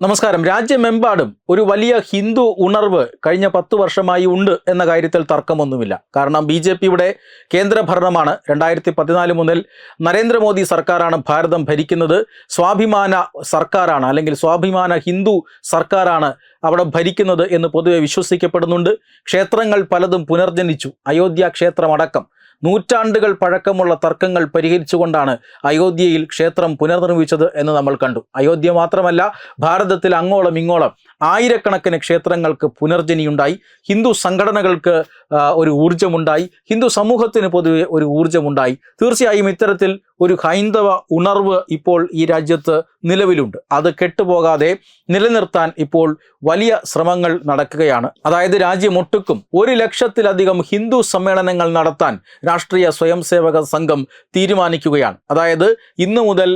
നമസ്കാരം. രാജ്യമെമ്പാടും ഒരു വലിയ ഹിന്ദു ഉണർവ് കഴിഞ്ഞ പത്ത് വർഷമായി ഉണ്ട് എന്ന കാര്യത്തിൽ തർക്കമൊന്നുമില്ല. കാരണം ബി ജെ പിയുടെ കേന്ദ്രഭരണമാണ് രണ്ടായിരത്തി പതിനാല് മുതൽ നരേന്ദ്രമോദി സർക്കാരാണ് ഭാരതം ഭരിക്കുന്നത്. സ്വാഭിമാന സർക്കാരാണ് അല്ലെങ്കിൽ സ്വാഭിമാന ഹിന്ദു സർക്കാരാണ് അവിടെ ഭരിക്കുന്നത് എന്ന് പൊതുവെ വിശ്വസിക്കപ്പെടുന്നുണ്ട്. ക്ഷേത്രങ്ങൾ പലതും പുനർജനിച്ചു. അയോധ്യ ക്ഷേത്രമടക്കം നൂറ്റാണ്ടുകൾ പഴക്കമുള്ള തർക്കങ്ങൾ പരിഹരിച്ചുകൊണ്ടാണ് അയോധ്യയിൽ ക്ഷേത്രം പുനർനിർമ്മിച്ചത് എന്ന് നമ്മൾ കണ്ടു. അയോധ്യ മാത്രമല്ല ഭാരതത്തിൽ അങ്ങോളം ഇങ്ങോളം ആയിരക്കണക്കിന് ക്ഷേത്രങ്ങൾക്ക് പുനർജനിയുണ്ടായി. ഹിന്ദു സംഘടനകൾക്ക് ഒരു ഊർജമുണ്ടായി ഹിന്ദു സമൂഹത്തിന് പൊതുവെ ഒരു ഊർജമുണ്ടായി തീർച്ചയായും ഇത്തരത്തിൽ ഒരു ഹൈന്ദവ ഉണർവ് ഇപ്പോൾ ഈ രാജ്യത്ത് നിലവിലുണ്ട്. അത് കെട്ടുപോകാതെ നിലനിർത്താൻ ഇപ്പോൾ വലിയ ശ്രമങ്ങൾ നടക്കുകയാണ്. അതായത് രാജ്യമൊട്ടുക്കും ഒരു ലക്ഷത്തിലധികം ഹിന്ദു സമ്മേളനങ്ങൾ നടത്താൻ രാഷ്ട്രീയ സ്വയംസേവക സംഘം തീരുമാനിക്കുകയാണ്. അതായത് ഇന്നു മുതൽ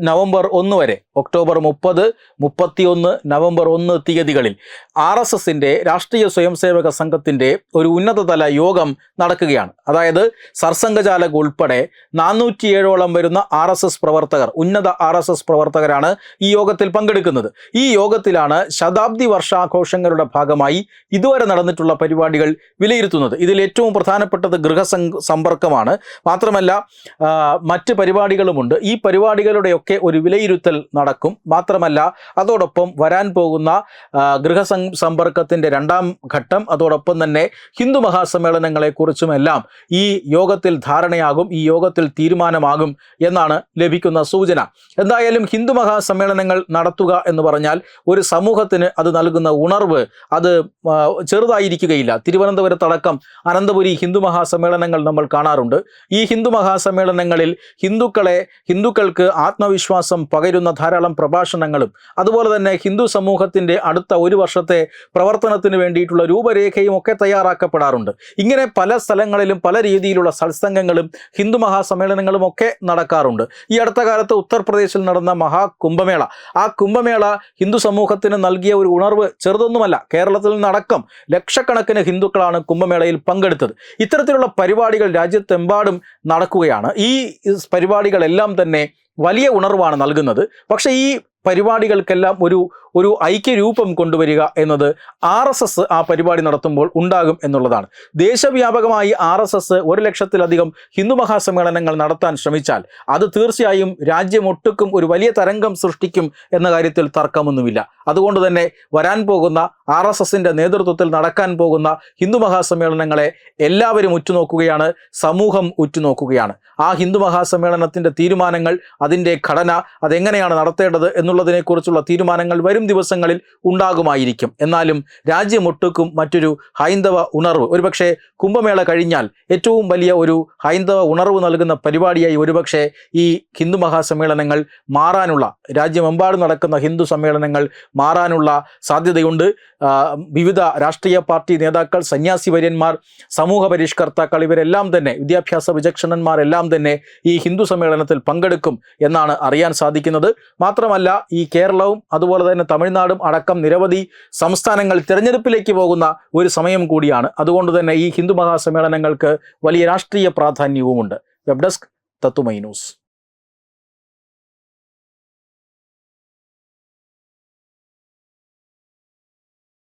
നവംബർ ഒന്ന് വരെ ഒക്ടോബർ മുപ്പത് മുപ്പത്തിയൊന്ന് നവംബർ ഒന്ന് തീയതികളിൽ ആർ എസ് എസിന്റെ രാഷ്ട്രീയ സ്വയംസേവക സംഘത്തിന്റെ ഒരു ഉന്നതതല യോഗം നടക്കുകയാണ്. അതായത് സർസംഘചാലക് ഉൾപ്പെടെ നാനൂറ്റിയേഴോളം വരുന്ന ആർ എസ് എസ് പ്രവർത്തകർ ഉന്നത ആർ എസ് എസ് പ്രവർത്തകരാണ് ഈ യോഗത്തിൽ പങ്കെടുക്കുന്നത്. ഈ യോഗത്തിലാണ് ശതാബ്ദി വർഷാഘോഷങ്ങളുടെ ഭാഗമായി ഇതുവരെ നടന്നിട്ടുള്ള പരിപാടികൾ വിലയിരുത്തുന്നത്. ഇതിൽ ഏറ്റവും പ്രധാനപ്പെട്ടത് ഗൃഹസം സമ്പർക്കമാണ്. മാത്രമല്ല മറ്റ് പരിപാടികളുമുണ്ട്. ഈ പരിപാടികളുടെയൊക്കെ ഒരു വിലയിരുത്തൽ നടക്കും. മാത്രമല്ല അതോടൊപ്പം വരാൻ പോകുന്ന ഗൃഹസം സമ്പർക്കത്തിന്റെ രണ്ടാം ഘട്ടം അതോടൊപ്പം തന്നെ ഹിന്ദു മഹാസമ്മേളനങ്ങളെക്കുറിച്ചുമെല്ലാം ഈ യോഗത്തിൽ ധാരണയാകും. ഈ യോഗത്തിൽ തീരുമാനമാകും. എന്നാണ് ലഭിക്കുന്ന സൂചന. എന്തായാലും ഹിന്ദു മഹാസമ്മേളനങ്ങൾ നടത്തുക എന്ന് പറഞ്ഞാൽ ഒരു സമൂഹത്തിന് അത് നൽകുന്ന ഉണർവ് അത് ചെറുതായിരിക്കുകയില്ല. തിരുവനന്തപുരത്തടക്കം അനന്തപുരി ഹിന്ദു മഹാസമ്മേളനങ്ങൾ നമ്മൾ കാണാറുണ്ട്. ഈ ഹിന്ദു മഹാസമ്മേളനങ്ങളിൽ ഹിന്ദുക്കളെ ഹിന്ദുക്കൾക്ക് ആത്മവിശ്വാസം പകരുന്ന ധാരാളം പ്രഭാഷണങ്ങളും അതുപോലെ തന്നെ ഹിന്ദു സമൂഹത്തിന്റെ അടുത്ത ഒരു വർഷത്തെ പ്രവർത്തനത്തിന് വേണ്ടിയിട്ടുള്ള രൂപരേഖയും ഒക്കെ തയ്യാറാക്കപ്പെടാറുണ്ട്. ഇങ്ങനെ പല സ്ഥലങ്ങളിലും പല രീതിയിലുള്ള സത്സംഗങ്ങളും ഹിന്ദു മഹാസമ്മേളനങ്ങളും ഒക്കെ നടക്കാറുണ്ട്. ഈ അടുത്ത കാലത്ത് ഉത്തർപ്രദേശിൽ നടന്ന മഹാകുംഭമേള ആ കുംഭമേള ഹിന്ദു സമൂഹത്തിന് നൽകിയ ഒരു ഉണർവ് ചെറുതൊന്നുമല്ല. കേരളത്തിൽ നിന്നടക്കം ലക്ഷക്കണക്കിന് ഹിന്ദുക്കളാണ് കുംഭമേളയിൽ പങ്കെടുത്തത്. ഇത്തരത്തിലുള്ള പരിപാടികൾ രാജ്യത്തെമ്പാടും നടക്കുകയാണ്. ഈ പരിപാടികളെല്ലാം തന്നെ വലിയ ഉണർവാണ് നൽകുന്നത്. പക്ഷേ ഈ പരിപാടികൾക്കെല്ലാം ഒരു ഒരു ഐക്യരൂപം കൊണ്ടുവരിക എന്നത് ആർ എസ് എസ് ആ പരിപാടി നടത്തുമ്പോൾ ഉണ്ടാകും എന്നുള്ളതാണ്. ദേശവ്യാപകമായി ആർ എസ് എസ് ഒരു ലക്ഷത്തിലധികം ഹിന്ദു മഹാസമ്മേളനങ്ങൾ നടത്താൻ ശ്രമിച്ചാൽ അത് തീർച്ചയായും രാജ്യമൊട്ടുക്കും ഒരു വലിയ തരംഗം സൃഷ്ടിക്കും എന്ന കാര്യത്തിൽ തർക്കമൊന്നുമില്ല. അതുകൊണ്ട് തന്നെ വരാൻ പോകുന്ന ആർ എസ് എസിന്റെ നേതൃത്വത്തിൽ നടക്കാൻ പോകുന്ന ഹിന്ദു മഹാസമ്മേളനങ്ങളെ എല്ലാവരും ഉറ്റുനോക്കുകയാണ് സമൂഹം ഉറ്റുനോക്കുകയാണ്. ആ ഹിന്ദു മഹാസമ്മേളനത്തിന്റെ തീരുമാനങ്ങൾ അതിന്റെ ഘടന അതെങ്ങനെയാണ് നടത്തേണ്ടത് എന്നുള്ളതിനെക്കുറിച്ചുള്ള തീരുമാനങ്ങൾ വരും ദിവസങ്ങളിൽ ഉണ്ടാകുമായിരിക്കും. എന്നാലും രാജ്യമൊട്ടുക്കും മറ്റൊരു ഹൈന്ദവ ഉണർവ്. ഒരുപക്ഷെ കുംഭമേള കഴിഞ്ഞാൽ ഏറ്റവും വലിയ ഒരു ഹൈന്ദവ ഉണർവ് നൽകുന്ന പരിപാടിയായി ഒരുപക്ഷെ ഈ ഹിന്ദു മഹാസമ്മേളനങ്ങൾ മാറാനുള്ള രാജ്യമെമ്പാടും നടക്കുന്ന ഹിന്ദു സമ്മേളനങ്ങൾ മാറാനുള്ള സാധ്യതയുണ്ട്. വിവിധ രാഷ്ട്രീയ പാർട്ടി നേതാക്കൾ സന്യാസി വര്യന്മാർ സമൂഹ പരിഷ്കർത്താക്കൾ ഇവരെല്ലാം തന്നെ വിദ്യാഭ്യാസ വിചക്ഷണന്മാരെല്ലാം തന്നെ ഈ ഹിന്ദു സമ്മേളനത്തിൽ പങ്കെടുക്കും എന്നാണ് അറിയാൻ സാധിക്കുന്നത്. മാത്രമല്ല ഈ കേരളവും അതുപോലെ തന്നെ തമിഴ്നാടും അടക്കം നിരവധി സംസ്ഥാനങ്ങൾ തിരഞ്ഞെടുപ്പിലേക്ക് പോകുന്ന ഒരു സമയം കൂടിയാണ്. അതുകൊണ്ട് തന്നെ ഈ ഹിന്ദു മഹാസമ്മേളനങ്ങൾക്ക് വലിയ രാഷ്ട്രീയ പ്രാധാന്യവുമുണ്ട്. വെബ് ഡെസ്ക് തത്തുമൈ ന്യൂസ്.